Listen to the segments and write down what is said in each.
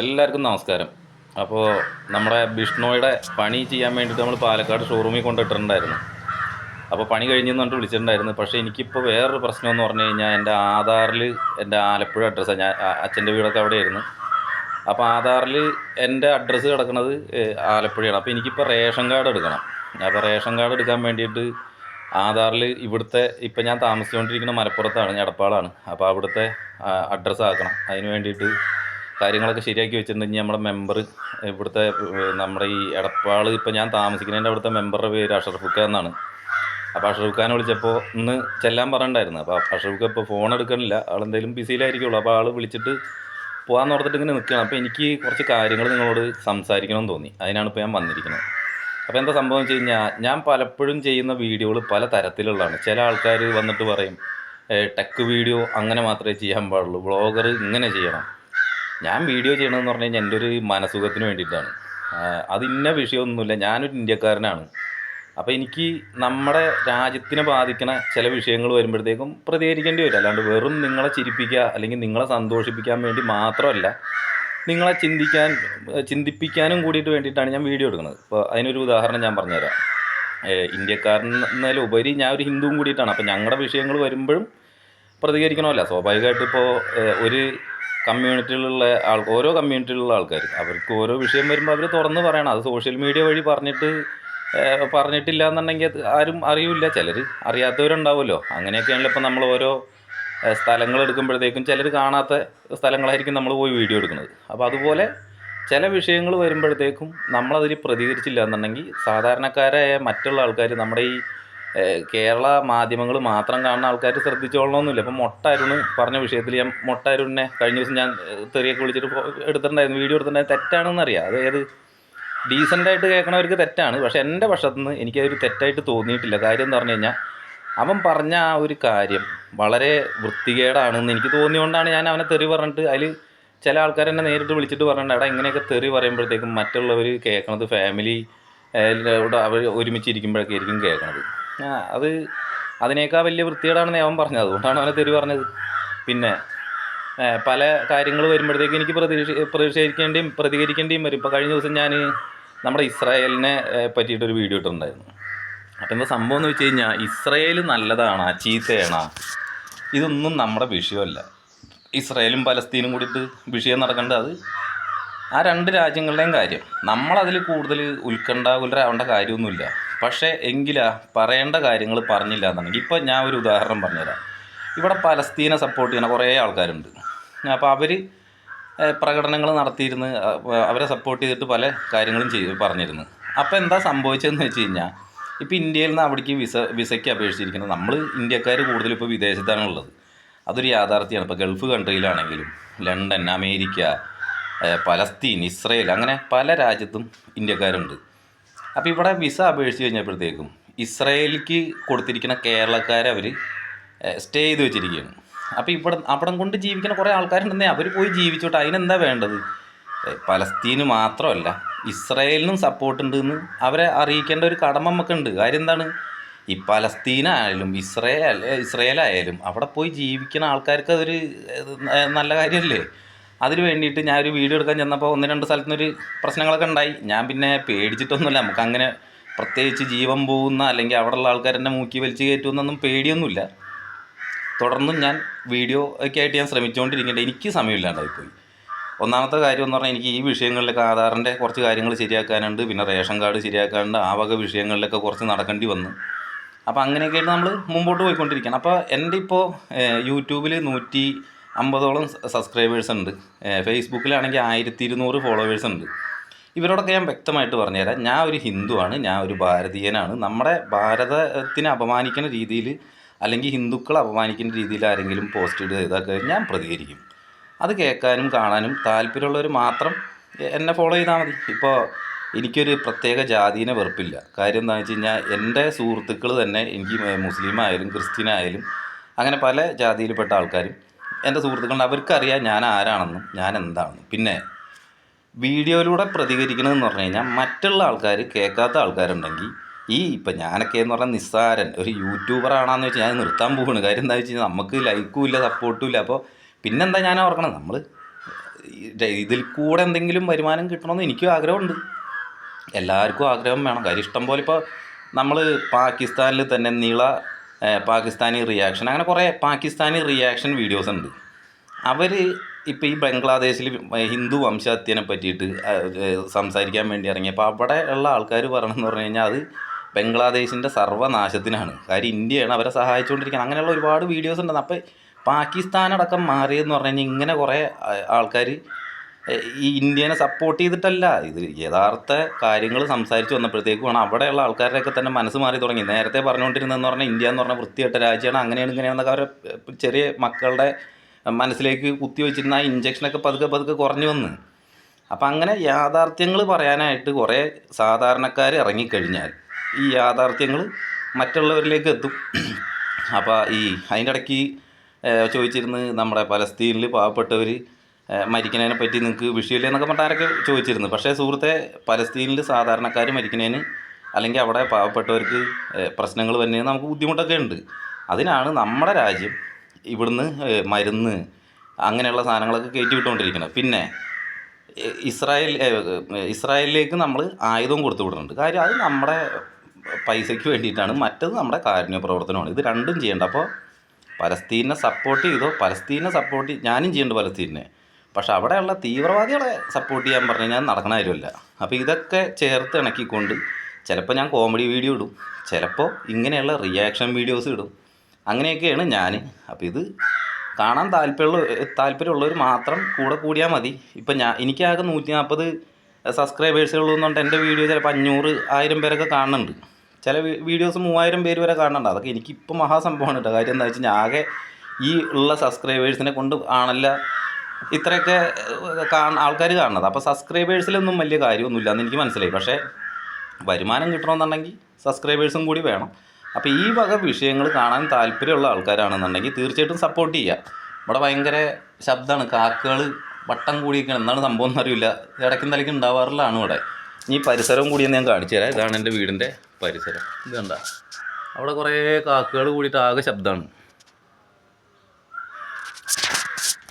എല്ലാവർക്കും നമസ്കാരം. അപ്പോൾ നമ്മുടെ ബിഷ്ണോയുടെ പണി ചെയ്യാൻ വേണ്ടിയിട്ട് നമ്മൾ പാലക്കാട് ഷോറൂമിൽ കൊണ്ടിട്ടുണ്ടായിരുന്നു അപ്പോൾ പണി കഴിഞ്ഞെന്ന് പറഞ്ഞിട്ട് വിളിച്ചിട്ടുണ്ടായിരുന്നു. പക്ഷേ എനിക്കിപ്പോൾ വേറൊരു പ്രശ്നം എന്ന് പറഞ്ഞു കഴിഞ്ഞാൽ എന്റെ ആധാറിൽ എന്റെ ആലപ്പുഴ അഡ്രസ്സാണ് ഞാൻ അച്ഛന്റെ വീടൊക്കെ അവിടെയായിരുന്നു. അപ്പോൾ ആധാറിൽ എന്റെ അഡ്രസ്സ് കിടക്കുന്നത് ആലപ്പുഴയാണ്. അപ്പോൾ എനിക്കിപ്പോൾ റേഷൻ കാർഡ് എടുക്കണം. അപ്പോൾ റേഷൻ കാർഡ് എടുക്കാൻ വേണ്ടിയിട്ട് ആധാറിൽ ഇവിടുത്തെ ഇപ്പം ഞാൻ താമസിച്ചുകൊണ്ടിരിക്കുന്ന മലപ്പുറത്താണ് എടപ്പാളാണ്. അപ്പോൾ അവിടുത്തെ അഡ്രസ്സ് ആക്കണം. അതിന് വേണ്ടിയിട്ട് കാര്യങ്ങളൊക്കെ ശരിയാക്കി വെച്ചിട്ടുണ്ടെങ്കിൽ നമ്മുടെ മെമ്പർ ഇവിടുത്തെ നമ്മുടെ ഈ എടപ്പാൾ ഇപ്പം ഞാൻ താമസിക്കുന്നതിന്റെ അവിടുത്തെ മെമ്പറുടെ പേര് അഷറഫുക്ക എന്നാണ്. അപ്പോൾ അഷറഫ് വിളിച്ചപ്പോൾ ഇന്ന് ചെല്ലാൻ പറഞ്ഞിട്ടുണ്ടായിരുന്നു. അപ്പോൾ അഷറഫ് ഖാൻ ഇപ്പോൾ ഫോൺ എടുക്കണില്ല. ആളെന്തെങ്കിലും ബിസിയിലായിരിക്കുള്ളൂ അപ്പോൾ ആൾ വിളിച്ചിട്ട് പോകാമെന്ന് ഓർത്തിട്ട് ഇങ്ങനെ നിൽക്കുകയാണ് അപ്പോൾ എനിക്ക് കുറച്ച് കാര്യങ്ങൾ നിങ്ങളോട് സംസാരിക്കണമെന്ന് തോന്നി. അതിനാണ് ഇപ്പോൾ ഞാൻ വന്നിരിക്കുന്നത്. അപ്പോൾ എന്താ സംഭവം വെച്ച് കഴിഞ്ഞാൽ ഞാൻ പലപ്പോഴും ചെയ്യുന്ന വീഡിയോകൾ പല തരത്തിലുള്ളതാണ്. ചില ആൾക്കാർ വന്നിട്ട് പറയും ടെക് വീഡിയോ അങ്ങനെ മാത്രമേ ചെയ്യാൻ പാടുള്ളൂ. ബ്ലോഗർ ഇങ്ങനെ ചെയ്യണം. ഞാൻ വീഡിയോ ചെയ്യണമെന്ന് പറഞ്ഞു കഴിഞ്ഞാൽ എന്റെ ഒരു മനസുഖത്തിന് വേണ്ടിയിട്ടാണ്. അത് ഇന്ന വിഷയമൊന്നുമില്ല. ഞാനൊരു ഇന്ത്യക്കാരനാണ്. അപ്പോൾ എനിക്ക് നമ്മുടെ രാജ്യത്തിനെ ബാധിക്കണ ചില വിഷയങ്ങൾ വരുമ്പോഴത്തേക്കും പ്രതികരിക്കേണ്ടി വരും. അല്ലാണ്ട് വെറും നിങ്ങളെ ചിരിപ്പിക്കുക അല്ലെങ്കിൽ നിങ്ങളെ സന്തോഷിപ്പിക്കാൻ വേണ്ടി മാത്രമല്ല നിങ്ങളെ ചിന്തിക്കാൻ ചിന്തിപ്പിക്കാനും കൂടിയിട്ട് വേണ്ടിയിട്ടാണ് ഞാൻ വീഡിയോ എടുക്കുന്നത്. ഇപ്പോൾ അതിനൊരു ഉദാഹരണം ഞാൻ പറഞ്ഞുതരാം. ഇന്ത്യക്കാരൻ എന്നതിലുപരി ഞാൻ ഒരു ഹിന്ദുവും കൂടിയിട്ടാണ്. അപ്പോൾ ഞങ്ങളുടെ വിഷയങ്ങൾ വരുമ്പോഴും പ്രതികരിക്കണമല്ല. സ്വാഭാവികമായിട്ട് ഇപ്പോൾ ഒരു കമ്മ്യൂണിറ്റിയിലുള്ള ആൾ ഓരോ കമ്മ്യൂണിറ്റിയിലുള്ള ആൾക്കാർ അവർക്ക് ഓരോ വിഷയം വരുമ്പോൾ അവർ തുറന്ന് പറയണം. അത് സോഷ്യൽ മീഡിയ വഴി പറഞ്ഞിട്ട് പറഞ്ഞിട്ടില്ല എന്നുണ്ടെങ്കിൽ ആരും അറിയില്ല. ചിലർ അറിയാത്തവരുണ്ടാവുമല്ലോ. അങ്ങനെയൊക്കെയാണല്ലോ ഇപ്പം നമ്മൾ ഓരോ സ്ഥലങ്ങൾ എടുക്കുമ്പോഴത്തേക്കും ചിലർ കാണാത്ത സ്ഥലങ്ങളായിരിക്കും നമ്മൾ പോയി വീഡിയോ എടുക്കുന്നത്. അപ്പോൾ അതുപോലെ ചില വിഷയങ്ങൾ വരുമ്പോഴത്തേക്കും നമ്മളതിൽ പ്രതികരിച്ചില്ല എന്നുണ്ടെങ്കിൽ സാധാരണക്കാരായ മറ്റുള്ള ആൾക്കാർ നമ്മുടെ ഈ കേരള മാധ്യമങ്ങൾ മാത്രം കാണുന്ന ആൾക്കാർ ശ്രദ്ധിച്ചോളണമെന്നില്ല ഇപ്പം മൊട്ട അരുണ് പറഞ്ഞ വിഷയത്തിൽ ഞാൻ മൊട്ട അരുണിനെ കഴിഞ്ഞ ദിവസം ഞാൻ തെറിയൊക്കെ വിളിച്ചിട്ട് എടുത്തിട്ടുണ്ടായിരുന്നു. വീഡിയോ എടുത്തിട്ടുണ്ടായിരുന്നു തെറ്റാണെന്നറിയാം. അത് ഏത് ഡീസന്റായിട്ട് കേൾക്കണവർക്ക് തെറ്റാണ്. പക്ഷേ എന്റെ പക്ഷത്തു നിന്ന് എനിക്കതൊരു തെറ്റായിട്ട് തോന്നിയിട്ടില്ല. കാര്യം എന്ന് പറഞ്ഞു കഴിഞ്ഞാൽ അവൻ പറഞ്ഞ ആ ഒരു കാര്യം വളരെ വൃത്തികേടാണെന്ന് എനിക്ക് തോന്നിയതുകൊണ്ടാണ് ഞാൻ അവനെ തെറി പറഞ്ഞിട്ട് അതിൽ ചില ആൾക്കാർ എന്നെ നേരിട്ട് വിളിച്ചിട്ട് പറഞ്ഞിട്ടുണ്ട്. എടാ ഇങ്ങനെയൊക്കെ തെറി പറയുമ്പോഴത്തേക്കും മറ്റുള്ളവർ കേൾക്കണത് ഫാമിലി അവർ ഒരുമിച്ചിരിക്കുമ്പോഴൊക്കെ ആയിരിക്കും കേൾക്കണത്. അത് അതിനേക്കാൾ വലിയ വൃത്തികേടാണെന്ന് അവൻ പറഞ്ഞത്. അതുകൊണ്ടാണ് അവനെ തെറി പറഞ്ഞത്. പിന്നെ പല കാര്യങ്ങൾ വരുമ്പോഴത്തേക്കും എനിക്ക് പ്രതിഷേ പ്രതിഷേധിക്കേണ്ടിയും പ്രതികരിക്കേണ്ടിയും വരും. ഇപ്പോൾ കഴിഞ്ഞ ദിവസം ഞാൻ നമ്മുടെ ഇസ്രായേലിനെ പറ്റിയിട്ടൊരു വീഡിയോ ഇട്ടിട്ടുണ്ടായിരുന്നു. അപ്പോൾ എന്താ സംഭവം എന്ന് വെച്ച് കഴിഞ്ഞാൽ ഇസ്രായേൽ നല്ലതാണോ? ചീത്തയാണോ? ഇതൊന്നും നമ്മുടെ വിഷയമല്ല. ഇസ്രായേലും പലസ്തീനും കൂടിയിട്ട് വിഷയം നടക്കേണ്ടത് അത് ആ രണ്ട് രാജ്യങ്ങളുടെയും കാര്യം. നമ്മളതിൽ കൂടുതൽ ഉത്കണ്ഠാകുലരാവേണ്ട കാര്യമൊന്നുമില്ല. പക്ഷേ എങ്കിലാ പറയേണ്ട കാര്യങ്ങൾ പറഞ്ഞില്ല എന്നുണ്ടെങ്കിൽ ഇപ്പോൾ ഞാൻ ഒരു ഉദാഹരണം പറഞ്ഞുതരാം. ഇവിടെ പലസ്തീനെ സപ്പോർട്ട് ചെയ്യുന്ന കുറേ ആൾക്കാരുണ്ട്. അപ്പോൾ അവർ പ്രകടനങ്ങൾ നടത്തിയിരുന്ന് അവരെ സപ്പോർട്ട് ചെയ്തിട്ട് പല കാര്യങ്ങളും ചെയ്ത് പറഞ്ഞിരുന്നു. അപ്പോൾ എന്താ സംഭവിച്ചതെന്ന് വെച്ച് കഴിഞ്ഞാൽ ഇപ്പോൾ ഇന്ത്യയിൽ നിന്ന് അവിടേക്ക് വിസ വിസയ്ക്ക് അപേക്ഷിച്ചിരിക്കുന്നത് നമ്മൾ ഇന്ത്യക്കാർ കൂടുതൽ ഇപ്പോൾ വിദേശത്താണ് ഉള്ളത്. അതൊരു യാഥാർത്ഥ്യമാണ്. ഇപ്പോൾ ഗൾഫ് കൺട്രിയിലാണെങ്കിലും ലണ്ടൻ അമേരിക്ക പലസ്തീൻ ഇസ്രയേൽ അങ്ങനെ പല രാജ്യത്തും ഇന്ത്യക്കാരുണ്ട്. അപ്പോൾ ഇവിടെ വിസ അപേക്ഷിച്ച് കഴിഞ്ഞപ്പോഴത്തേക്കും ഇസ്രയേലിക്ക് കൊടുത്തിരിക്കുന്ന കേരളക്കാരെ അവർ സ്റ്റേ ചെയ്ത് വെച്ചിരിക്കുകയാണ്. അപ്പോൾ ഇവിടെ അവിടം കൊണ്ട് ജീവിക്കുന്ന കുറേ ആൾക്കാരുണ്ടെന്നേ അവർ പോയി ജീവിച്ചോട്ടെ. അതിനെന്താ വേണ്ടത്? പലസ്തീന് മാത്രമല്ല ഇസ്രയേലിനും സപ്പോർട്ട് ഉണ്ട് എന്ന് അവരെ അറിയിക്കേണ്ട ഒരു കടമ നമുക്കുണ്ട്. കാര്യം എന്താണ്? ഈ പലസ്തീനായാലും ഇസ്രയേൽ ഇസ്രയേലായാലും അവിടെ പോയി ജീവിക്കുന്ന ആൾക്കാർക്ക് അതൊരു നല്ല കാര്യമല്ലേ? അതിന് വേണ്ടിയിട്ട് ഞാൻ ഒരു വീഡിയോ എടുക്കാൻ ചെന്നപ്പോൾ ഒന്ന് രണ്ട് സ്ഥലത്തുനിന്നൊരു പ്രശ്നങ്ങളൊക്കെ ഉണ്ടായി. ഞാൻ പിന്നെ പേടിച്ചിട്ടൊന്നുമില്ല. നമുക്ക് അങ്ങനെ പ്രത്യേകിച്ച് ജീവൻ പോകുന്ന അല്ലെങ്കിൽ അവിടെയുള്ള ആൾക്കാർ എന്നെ മൂക്കി വലിച്ച് കയറ്റുമെന്നൊന്നും പേടിയൊന്നുമില്ല. തുടർന്നും ഞാൻ വീഡിയോ ഒക്കെ ആയിട്ട് ഞാൻ ശ്രമിച്ചുകൊണ്ടിരിക്കേണ്ട എനിക്ക് സമയമില്ലാണ്ടായിപ്പോയി. ഒന്നാമത്തെ കാര്യം എന്ന് പറഞ്ഞാൽ എനിക്ക് ഈ വിഷയങ്ങളിലൊക്കെ ആധാറിന്റെ കുറച്ച് കാര്യങ്ങൾ ശരിയാക്കാനുണ്ട്. പിന്നെ റേഷൻ കാർഡ് ശരിയാക്കാനുണ്ട്. ആ വക വിഷയങ്ങളിലൊക്കെ കുറച്ച് നടക്കേണ്ടി വന്നു. അപ്പോൾ അങ്ങനെയൊക്കെയായിട്ട് നമ്മൾ മുമ്പോട്ട് പോയിക്കൊണ്ടിരിക്കുകയാണ്. അപ്പോൾ എന്റെ ഇപ്പോൾ യൂട്യൂബിൽ നൂറ്റി അമ്പതോളം സബ്സ്ക്രൈബേഴ്സ് ഉണ്ട്. ഫേസ്ബുക്കിലാണെങ്കിൽ ആയിരത്തി ഇരുന്നൂറ് ഫോളോവേഴ്സ് ഉണ്ട്. ഇവരോടൊക്കെ ഞാൻ വ്യക്തമായിട്ട് പറഞ്ഞുതരാം. ഞാൻ ഒരു ഹിന്ദുവാണ്. ഞാൻ ഒരു ഭാരതീയനാണ്. നമ്മുടെ ഭാരതത്തിനെ അപമാനിക്കുന്ന രീതിയിൽ അല്ലെങ്കിൽ ഹിന്ദുക്കളെ അപമാനിക്കുന്ന രീതിയിൽ ആരെങ്കിലും പോസ്റ്റ് ഇടുക ഇതൊക്കെ ഞാൻ പ്രതികരിക്കും. അത് കേൾക്കാനും കാണാനും താല്പര്യമുള്ളവർ മാത്രം എന്നെ ഫോളോ ചെയ്താൽ മതി. ഇപ്പോൾ എനിക്കൊരു പ്രത്യേക ജാതീനെ വെറുപ്പില്ല. കാര്യം എന്താണെന്ന് വെച്ച് കഴിഞ്ഞാൽ എന്റെ സുഹൃത്തുക്കൾ തന്നെ എനിക്ക് മുസ്ലിം ആയാലും ക്രിസ്ത്യൻ ആയാലും അങ്ങനെ പല ജാതിയിൽപ്പെട്ട ആൾക്കാരും എന്റെ സുഹൃത്തുക്കളുണ്ട്. അവർക്കറിയാം ഞാൻ ആരാണെന്നും ഞാൻ എന്താണെന്നും. പിന്നെ വീഡിയോയിലൂടെ പ്രതികരിക്കണമെന്ന് പറഞ്ഞു കഴിഞ്ഞാൽ മറ്റുള്ള ആൾക്കാർ കേൾക്കാത്ത ആൾക്കാരുണ്ടെങ്കിൽ ഈ ഇപ്പം ഞാനൊക്കെ എന്ന് പറഞ്ഞാൽ നിസ്സാരൻ ഒരു യൂട്യൂബർ ആണെന്ന് വെച്ചാൽ ഞാൻ നിർത്താൻ പോവാണ്. കാര്യം എന്താ വെച്ച് കഴിഞ്ഞാൽ നമുക്ക് ലൈക്കും ഇല്ല സപ്പോർട്ടും ഇല്ല. അപ്പോൾ പിന്നെന്താ ഞാൻ ഓർക്കണം? നമ്മൾ ഇതിൽ കൂടെ എന്തെങ്കിലും വരുമാനം കിട്ടണമെന്ന് എനിക്കും ആഗ്രഹമുണ്ട്. എല്ലാവർക്കും ആഗ്രഹം വേണം. കാര്യം ഇഷ്ടം പോലെ ഇപ്പോൾ നമ്മൾ പാകിസ്ഥാനിൽ തന്നെ നീള പാകിസ്ഥാനി റിയാക്ഷൻ അങ്ങനെ കുറേ പാകിസ്ഥാനി റിയാക്ഷൻ വീഡിയോസ് ഉണ്ട്. അവർ ഇപ്പോൾ ഈ ബംഗ്ലാദേശിൽ ഹിന്ദു വംശഹത്യനെ പറ്റിയിട്ട് സംസാരിക്കാൻ വേണ്ടി ഇറങ്ങി ഇറങ്ങിയപ്പോൾ അവിടെ ഉള്ള ആൾക്കാർ പറയണമെന്ന് പറഞ്ഞു കഴിഞ്ഞാൽ അത് ബംഗ്ലാദേശിന്റെ സർവനാശത്തിനാണ് കാര്യം ഇന്ത്യയാണ് അവരെ സഹായിച്ചുകൊണ്ടിരിക്കുന്നത് അങ്ങനെയുള്ള ഒരുപാട് വീഡിയോസ് ഉണ്ട് അപ്പോൾ പാകിസ്ഥാനടക്കം മാറിയെന്ന് പറഞ്ഞു കഴിഞ്ഞാൽ ഇങ്ങനെ കുറേ ആൾക്കാർ ഈ ഇന്ത്യനെ സപ്പോർട്ട് ചെയ്തിട്ടല്ല. ഇത് യഥാർത്ഥ കാര്യങ്ങൾ സംസാരിച്ച് വന്നപ്പോഴത്തേക്കുമാണ് അവിടെയുള്ള ആൾക്കാരുടെയൊക്കെ തന്നെ മനസ്സ് മാറി തുടങ്ങി. നേരത്തെ പറഞ്ഞുകൊണ്ടിരുന്നതെന്ന് പറഞ്ഞാൽ ഇന്ത്യ എന്ന് പറഞ്ഞാൽ വൃത്തികെട്ട രാജ്യമാണ്. അങ്ങനെയാണ് ഇങ്ങനെയാണെന്നൊക്കെ അവരെ ചെറിയ മക്കളുടെ മനസ്സിലേക്ക് കുത്തി വെച്ചിരുന്ന ആ ഇഞ്ചക്ഷനൊക്കെ പതുക്കെ പതുക്കെ കുറഞ്ഞു വന്ന്. അപ്പം അങ്ങനെ യാഥാർത്ഥ്യങ്ങൾ പറയാനായിട്ട് കുറേ സാധാരണക്കാർ ഇറങ്ങിക്കഴിഞ്ഞാൽ ഈ യാഥാർത്ഥ്യങ്ങൾ മറ്റുള്ളവരിലേക്ക് എത്തും. അപ്പോൾ ഈ അതിന്റെ ഇടയ്ക്ക് ചോദിച്ചിരുന്ന് നമ്മുടെ പലസ്തീനിൽ പാവപ്പെട്ടവർ മരിക്കുന്നതിനെ പറ്റി നിങ്ങൾക്ക് വിഷയമില്ല എന്നൊക്കെ പറഞ്ഞിട്ട് ആരൊക്കെ ചോദിച്ചിരുന്നു. പക്ഷേ സുഹൃത്തെ പലസ്തീനിൽ സാധാരണക്കാർ മരിക്കുന്നതിന് അല്ലെങ്കിൽ അവിടെ പാവപ്പെട്ടവർക്ക് പ്രശ്നങ്ങൾ വരുന്നതിന് നമുക്ക് ബുദ്ധിമുട്ടൊക്കെ ഉണ്ട്. അതിനാണ് നമ്മുടെ രാജ്യം ഇവിടുന്ന് മരുന്ന് അങ്ങനെയുള്ള സാധനങ്ങളൊക്കെ കയറ്റി വിട്ടുകൊണ്ടിരിക്കുന്നത്. പിന്നെ ഇസ്രായേൽ ഇസ്രായേലിലേക്ക് നമ്മൾ ആയുധം കൊടുത്തു വിടുന്നുണ്ട്. കാര്യം അത് നമ്മുടെ പൈസയ്ക്ക് വേണ്ടിയിട്ടാണ്. മറ്റത് നമ്മുടെ കാരുണ്യ പ്രവർത്തനമാണ്. ഇത് രണ്ടും ചെയ്യേണ്ട. അപ്പോൾ പലസ്തീനെ സപ്പോർട്ട് ചെയ്തോ പലസ്തീനെ സപ്പോർട്ട് ഞാനും ചെയ്യുന്നുണ്ട് പലസ്തീനെ. പക്ഷെ അവിടെയുള്ള തീവ്രവാദികളെ സപ്പോർട്ട് ചെയ്യാൻ പറഞ്ഞു കഴിഞ്ഞാൽ നടക്കണ കാര്യമില്ല. അപ്പോൾ ഇതൊക്കെ ചേർത്ത് ഇണക്കിക്കൊണ്ട് ചിലപ്പോൾ ഞാൻ കോമഡി വീഡിയോ ഇടും ചിലപ്പോൾ ഇങ്ങനെയുള്ള റിയാക്ഷൻ വീഡിയോസ് ഇടും. അങ്ങനെയൊക്കെയാണ് ഞാൻ. അപ്പോൾ ഇത് കാണാൻ താല്പര്യമുള്ള താല്പര്യമുള്ളവർ മാത്രം കൂടെ കൂടിയാൽ മതി. ഇപ്പം ഞാൻ എനിക്കാകെ നൂറ്റി നാൽപ്പത് സബ്സ്ക്രൈബേഴ്സേ ഉള്ളൂ എന്നുകൊണ്ട് എന്റെ വീഡിയോ ചിലപ്പോൾ അഞ്ഞൂറ് ആയിരം പേരൊക്കെ കാണുന്നുണ്ട്. ചില വീഡിയോസ് മൂവായിരം പേര് വരെ കാണുന്നുണ്ട്. അതൊക്കെ എനിക്കിപ്പോൾ മഹാസംഭവമാണ് കേട്ടോ. കാര്യം എന്താ വെച്ചാൽ ആകെ ഈ ഉള്ള സബ്സ്ക്രൈബേഴ്സിനെ കൊണ്ട് ആണല്ല ഇത്രയൊക്കെ ആൾക്കാർ കാണുന്നത്. അപ്പോൾ സബ്സ്ക്രൈബേഴ്സിലൊന്നും വലിയ കാര്യമൊന്നുമില്ല എന്ന് എനിക്ക് മനസ്സിലായി. പക്ഷേ വരുമാനം കിട്ടണമെന്നുണ്ടെങ്കിൽ സബ്സ്ക്രൈബേഴ്സും കൂടി വേണം. അപ്പോൾ ഈ വക വിഷയങ്ങൾ കാണാൻ താല്പര്യമുള്ള ആൾക്കാരാണെന്നുണ്ടെങ്കിൽ തീർച്ചയായിട്ടും സപ്പോർട്ട് ചെയ്യുക. ഇവിടെ ഭയങ്കര ശബ്ദമാണ് കാക്കകൾ വട്ടം കൂടിയിരിക്കണം എന്താണ് സംഭവം എന്നറിയില്ല. ഇടയ്ക്കും തലയ്ക്കും ഉണ്ടാവാറില്ലാണ് ഇവിടെ. ഈ പരിസരവും കൂടി ഞാൻ കാണിച്ചു തരാം. ഇതാണ് എന്റെ വീടിന്റെ പരിസരം. ഇത് കണ്ട. അവിടെ കുറേ കാക്കകൾ കൂടിയിട്ട് ആകെ ശബ്ദമാണ്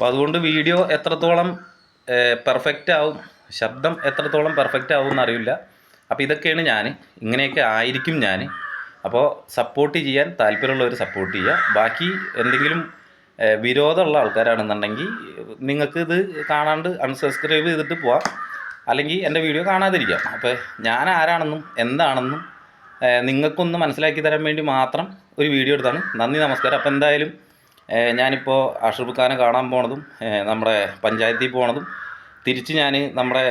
അപ്പോൾ അതുകൊണ്ട് വീഡിയോ എത്രത്തോളം പെർഫെക്റ്റ് ആവും ശബ്ദം എത്രത്തോളം പെർഫെക്റ്റ് ആവും എന്നറിയില്ല. അപ്പോൾ ഇതൊക്കെയാണ് ഞാൻ ഇങ്ങനെയൊക്കെ ആയിരിക്കും ഞാൻ അപ്പോൾ സപ്പോർട്ട് ചെയ്യാൻ താല്പര്യമുള്ളവർ സപ്പോർട്ട് ചെയ്യുക. ബാക്കി എന്തെങ്കിലും വിരോധമുള്ള ആൾക്കാരാണെന്നുണ്ടെങ്കിൽ നിങ്ങൾക്ക് ഇത് കാണാണ്ട് അൺസബ്സ്ക്രൈബ് ചെയ്തിട്ട് പോവാം. അല്ലെങ്കിൽ എന്റെ വീഡിയോ കാണാതിരിക്കാം. അപ്പോൾ ഞാൻ ആരാണെന്നും എന്താണെന്നും നിങ്ങൾക്കൊന്ന് മനസ്സിലാക്കി തരാൻ വേണ്ടി മാത്രം ഒരു വീഡിയോ എടുത്താണ്. നന്ദി നമസ്കാരം. അപ്പോൾ എന്തായാലും ഞാനിപ്പോൾ അഷറഫ് ഖാനെ കാണാൻ പോണതും നമ്മുടെ പഞ്ചായത്തിൽ പോണതും തിരിച്ച് ഞാൻ നമ്മുടെ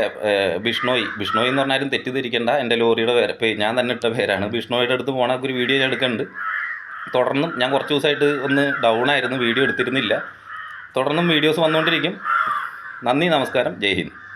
ബിഷ്ണോയി. ബിഷ്ണോയ് എന്ന് പറഞ്ഞാലും തെറ്റിദ്ധരിക്കേണ്ട എന്റെ ലോറിയുടെ പേര് ഞാൻ തന്നെ ഇട്ട പേരാണ്. ബിഷ്ണോയുടെ അടുത്ത് പോണ ഒരു വീഡിയോ ഞാൻ എടുക്കുന്നുണ്ട് തുടർന്നും ഞാൻ കുറച്ച് ദിവസമായിട്ട് ഒന്ന് ഡൗൺ ആയിരുന്നു വീഡിയോ എടുത്തിരുന്നില്ല. തുടർന്നും വീഡിയോസ് വന്നുകൊണ്ടിരിക്കും. നന്ദി നമസ്കാരം. ജയ് ഹിന്ദ്.